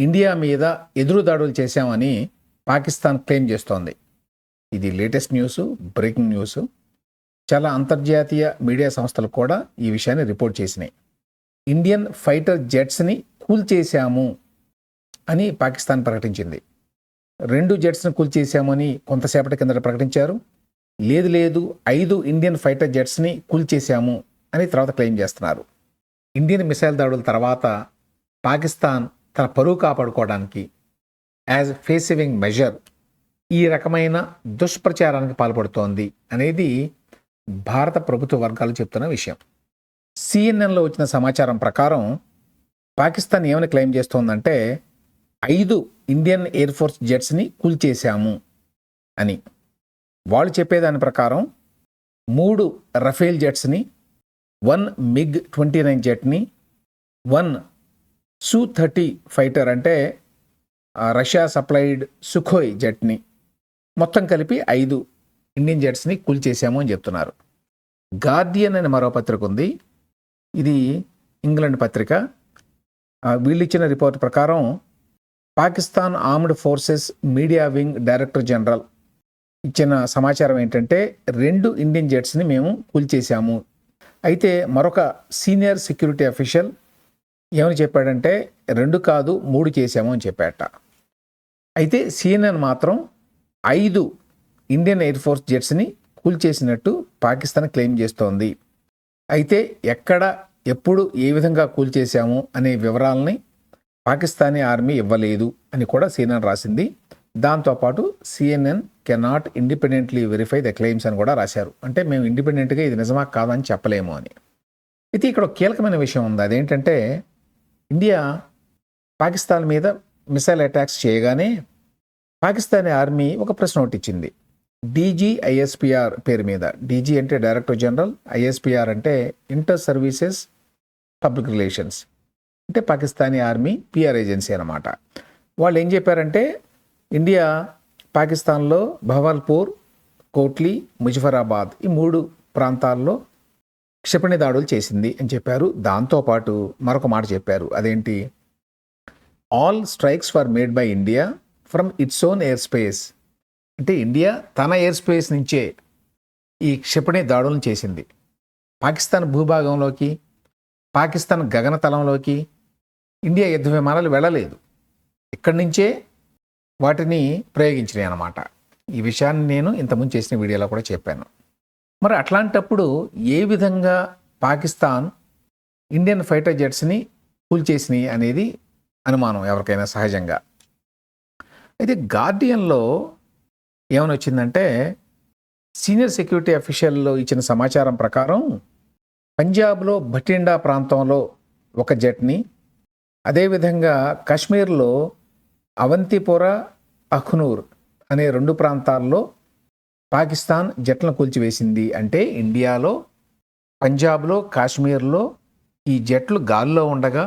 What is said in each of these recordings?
India మీద ఎదురు దాడులు చేశామని పాకిస్తాన్ క్లెయిమ్ చేస్తోంది. ఇది లేటెస్ట్ న్యూస్ బ్రేకింగ్ న్యూస్. చాలా అంతర్జాతీయ మీడియా సంస్థలు కూడా ఈ విషయాన్ని రిపోర్ట్ చేసినాయి. ఇండియన్ ఫైటర్ జెట్స్ని కూల్చేశాము అని పాకిస్తాన్ ప్రకటించింది. రెండు జెట్స్ని కూల్చేశామని కొంతసేపటి కిందట ప్రకటించారు. లేదు లేదు ఐదు ఇండియన్ ఫైటర్ జెట్స్ని కూల్చేశాము అని తర్వాత క్లెయిమ్ చేస్తున్నారు. ఇండియన్ మిసైల్ దాడుల తర్వాత పాకిస్తాన్ తన పరువు కాపాడుకోవడానికి యాజ్ ఫేసివింగ్ మెజర్ ఈ రకమైన దుష్ప్రచారానికి పాల్పడుతోంది అనేది భారత ప్రభుత్వ వర్గాలు చెప్తున్న విషయం. సిఎన్ఎన్లో వచ్చిన సమాచారం ప్రకారం పాకిస్తాన్ ఏమని క్లెయిమ్ చేస్తోందంటే ఐదు ఇండియన్ ఎయిర్ ఫోర్స్ జెట్స్ని కూల్చేశాము అని. వాళ్ళు చెప్పేదాని ప్రకారం మూడు రఫేల్ జెట్స్ని వన్ మిగ్ ట్వంటీ నైన్ జెట్ని వన్ సు థర్టీ ఫైటర్ అంటే రష్యా సప్లైడ్ సుఖోయ్ జెట్ని మొత్తం కలిపి ఐదు ఇండియన్ జెట్స్ని కూల్చేశాము అని చెప్తున్నారు. గార్డియన్ అనే మరో పత్రిక ఉంది. ఇది ఇంగ్లాండ్ పత్రిక. వీళ్ళిచ్చిన రిపోర్ట్ ప్రకారం Pakistan armed forces media wing director general ఇచ్చిన సమాచారం ఏంటంటే రెండు ఇండియన్ జెట్స్ని మేము కూల్చేశాము అయితే మరొక సీనియర్ సెక్యూరిటీ అఫీషియల్ ఏమని చెప్పాడంటే రెండు కాదు మూడు చేశాము అని చెప్పాట. అయితే సిఎన్ఎన్ మాత్రం ఐదు ఇండియన్ ఎయిర్ ఫోర్స్ జెట్స్ని కూల్చేసినట్టు పాకిస్తాన్ క్లెయిమ్ చేస్తోంది. అయితే ఎక్కడ ఎప్పుడు ఏ విధంగా కూల్చేశాము అనే వివరాలని పాకిస్తానీ ఆర్మీ ఇవ్వలేదు అని కూడా సిఎన్ఎన్ రాసింది. దాంతోపాటు CNN cannot independently verify the claims అని కూడా రాశారు. అంటే మేము ఇండిపెండెంట్గా ఇది నిజమా కాదని చెప్పలేము అని. అయితే ఇక్కడ కీలకమైన విషయం ఉంది. అదేంటంటే ఇండియా పాకిస్తాన్ మీద మిసైల్ అటాక్స్ చేయగానే పాకిస్తానీ ఆర్మీ ఒక ప్రెస్ నోట్ ఇచ్చింది. డీజీ ఐఎస్పిఆర్ పేరు మీద. డీజీ అంటే డైరెక్టర్ జనరల్ ఐఎస్పిఆర్ అంటే ఇంటర్ సర్వీసెస్ పబ్లిక్ రిలేషన్స్. అంటే పాకిస్తానీ ఆర్మీ పిఆర్ ఏజెన్సీ అన్నమాట. వాళ్ళు ఏం చెప్పారంటే ఇండియా పాకిస్తాన్లో భవాల్పూర్ కోట్లీ ముజఫరాబాద్ ఈ మూడు ప్రాంతాల్లో క్షిపణి దాడులు చేసింది అని చెప్పారు. దాంతోపాటు మరొక మాట చెప్పారు. అదేంటి? All strikes for made by India from its own air space అంటే ఇండియా తన ఎయిర్ స్పేస్ నుంచే ఈ క్షిపణి దాడులను చేసింది. పాకిస్తాన్ భూభాగంలోకి పాకిస్తాన్ గగనతలంలోకి ఇండియా యుద్ధ విమానాలు వెళ్ళలేదు. ఇక్కడి నుంచే వాటిని ప్రయోగించినాయి అన్నమాట ఈ విషయాన్ని నేను ఇంతకుముందు చేసిన వీడియోలో కూడా చెప్పాను. మరి అట్లాంటప్పుడు ఏ విధంగా పాకిస్తాన్ ఇండియన్ ఫైటర్ జెట్స్ని కూల్చేసినాయి అనేది అనుమానం ఎవరికైనా సహజంగా. అయితే గార్డియన్లో ఏమని వచ్చిందంటే సీనియర్ సెక్యూరిటీ అఫీషియల్లో ఇచ్చిన సమాచారం ప్రకారం పంజాబ్లో భటిండా ప్రాంతంలో ఒక జెట్ని అదేవిధంగా కాశ్మీర్లో అవంతిపుర అఖ్నూర్ అనే రెండు ప్రాంతాల్లో పాకిస్తాన్ జట్లను కూల్చివేసింది అంటే ఇండియాలో పంజాబ్లో కాశ్మీర్లో ఈ జట్లు గాల్లో ఉండగా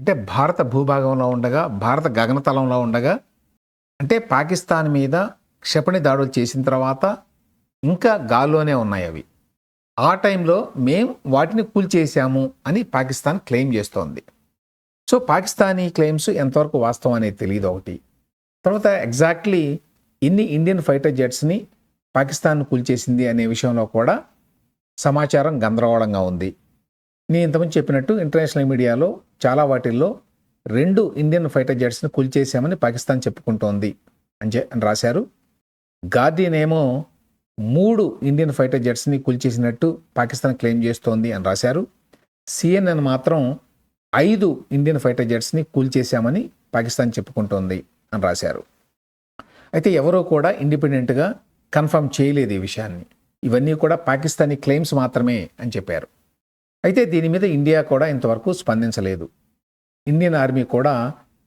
అంటే భారత భూభాగంలో ఉండగా భారత గగనతలంలో ఉండగా అంటే పాకిస్తాన్ మీద క్షిపణి దాడులు చేసిన తర్వాత ఇంకా గాల్లోనే ఉన్నాయి అవి. ఆ టైంలో మేం వాటిని కూల్చేసాము అని పాకిస్తాన్ క్లెయిమ్ చేస్తోంది. సో పాకిస్తానీ క్లెయిమ్స్ ఎంతవరకు వాస్తవం అనేది తెలియదు ఒకటి. తర్వాత ఎగ్జాక్ట్లీ ఇన్ని ఇండియన్ ఫైటర్ జెట్స్ని పాకిస్తాన్ను కూల్చేసింది అనే విషయంలో కూడా సమాచారం గందరగోళంగా ఉంది. నేను ఇంతకుముందు చెప్పినట్టు ఇంటర్నేషనల్ మీడియాలో చాలా వాటిల్లో రెండు ఇండియన్ ఫైటర్ జెట్స్ని కూల్చేశామని పాకిస్తాన్ చెప్పుకుంటోంది అని చె- అని రాశారు. గార్డియన్ ఏమో మూడు ఇండియన్ ఫైటర్ జెట్స్ని కూల్చేసినట్టు పాకిస్తాన్ క్లెయిమ్ చేస్తోంది అని రాశారు. సిఎన్ఎన్ మాత్రం ఐదు ఇండియన్ ఫైటర్ జెట్స్ని కూల్చేశామని పాకిస్తాన్ చెప్పుకుంటోంది అని రాశారు. అయితే ఎవరో కూడా ఇండిపెండెంట్గా కన్ఫర్మ్ చేయలేదు ఈ విషయాన్ని. ఇవన్నీ కూడా పాకిస్తానీ క్లెయిమ్స్ మాత్రమే అని చెప్పారు. అయితే దీని మీద ఇండియా కూడా ఇంతవరకు స్పందించలేదు. ఇండియన్ ఆర్మీ కూడా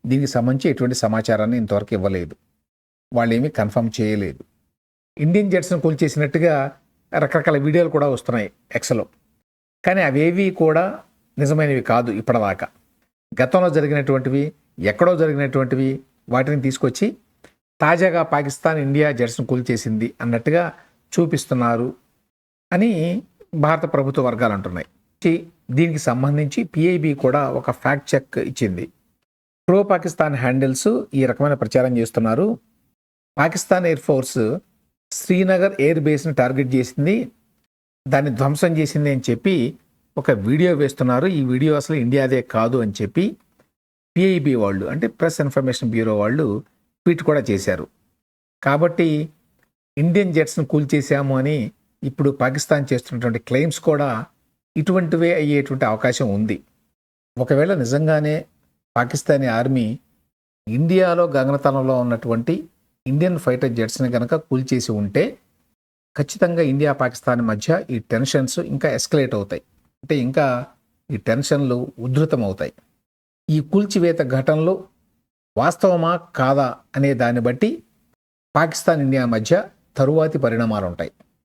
దీనికి సంబంధించి ఎటువంటి సమాచారాన్ని ఇంతవరకు ఇవ్వలేదు. వాళ్ళు ఏమీ కన్ఫర్మ్ చేయలేదు. ఇండియన్ జెట్స్ను కూల్చేసినట్టుగా రకరకాల వీడియోలు కూడా వస్తున్నాయి ఎక్స్లో కానీ అవేవి కూడా నిజమైనవి కాదు ఇప్పటిదాకా. గతంలో జరిగినటువంటివి ఎక్కడో జరిగినటువంటివి వాటిని తీసుకొచ్చి తాజాగా పాకిస్తాన్ ఇండియా జెట్స్ను కూల్చేసింది అన్నట్టుగా చూపిస్తున్నారు అని భారత ప్రభుత్వ వర్గాలు అంటున్నాయి. దీనికి సంబంధించి పిఐబి కూడా ఒక ఫ్యాక్ట్ చెక్ ఇచ్చింది. ప్రో పాకిస్తాన్ హ్యాండిల్స్ ఈ రకమైన ప్రచారం చేస్తున్నారు. Pakistan air force Srinagar air బేస్ని target చేసింది. దాన్ని ధ్వంసం చేసింది అని చెప్పి ఒక వీడియో వేస్తున్నారు. ఈ వీడియో అసలు ఇండియాదే కాదు అని చెప్పి పిఐబి వాళ్ళు అంటే ప్రెస్ ఇన్ఫర్మేషన్ బ్యూరో వాళ్ళు ట్వీట్ కూడా చేశారు. కాబట్టి ఇండియన్ జెట్స్ను కూల్చేశాము అని ఇప్పుడు పాకిస్తాన్ చేస్తున్నటువంటి క్లెయిమ్స్ కూడా ఇటువంటివే అయ్యేటువంటి అవకాశం ఉంది. ఒకవేళ నిజంగానే పాకిస్తానీ ఆర్మీ ఇండియాలో గగనతలంలో ఉన్నటువంటి ఇండియన్ ఫైటర్ జెట్స్ని కనుక కూల్చేసి ఉంటే ఖచ్చితంగా ఇండియా పాకిస్తాన్ మధ్య ఈ టెన్షన్స్ ఇంకా ఎస్కలేట్ అవుతాయి. అంటే ఇంకా ఈ టెన్షన్లు ఉధృతం అవుతాయి ఈ కూల్చివేత ఘటనలు వాస్తవమా? కాదా? అనే దాన్ని బట్టి పాకిస్తాన్ ఇండియా మధ్య తరువాతి పరిణామాలు ఉంటాయి.